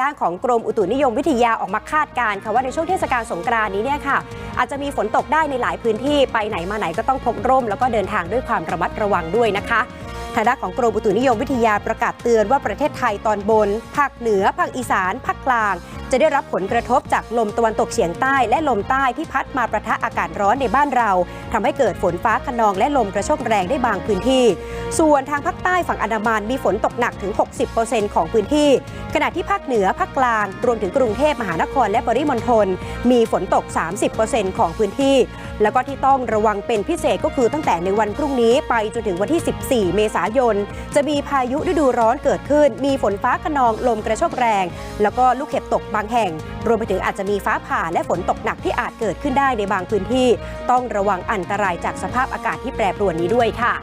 ด้านของกรมอุตุนิยมวิทยาออกมาคาดการณ์ค่ะว่าในช่วงเทศกาลสงกรานต์นี้เนี่ยค่ะ อาจจะมีฝนตกได้ในหลายพื้นที่ไปไหนมาไหนก็ต้องพกร่ม แล้วก็เดินทางด้วยความระมัดระวังด้วยนะคะทางด้านของกรมอุตุนิยมวิทยาประกาศเตือนว่าประเทศไทยตอนบน ภาคเหนือ ภาคอีสาน ภาคกลาง จะได้รับผลกระทบจากลมตะวันตกเฉียงใต้ และลมใต้ที่พัดมาประทะอากาศร้อนในบ้านเราทำให้เกิดฝนฟ้าขนองและลมกระโชกแรงได้บางพื้นที่ ส่วนทางภาคใต้ฝั่งอันดามันมีฝนตกหนักถึง 60%ของพื้นที่ ขณะที่ภาคเหนือภาคกลาง รวมถึงกรุงเทพมหานครและปริมณฑลมีฝนตก 30%ของพื้นที่ แล้วก็ที่ต้องระวังเป็นพิเศษก็คือตั้งแต่ในวันพรุ่งนี้ไปจนถึงวันที่ 14 เมษายน จะมีพายุฤดูร้อนเกิดขึ้น มีฝนฟ้าขนองลมกระโชกแรง แล้วก็ลูกเห็บตกบางแห่ง รวมไปถึงอาจจะมีฟ้าผ่าและฝนตกหนักที่อาจเกิดขึ้นได้ในบางพื้นที่ ต้องระวังอันตรายจากสภาพอากาศที่แปรปรวนนี้ด้วยค่ะ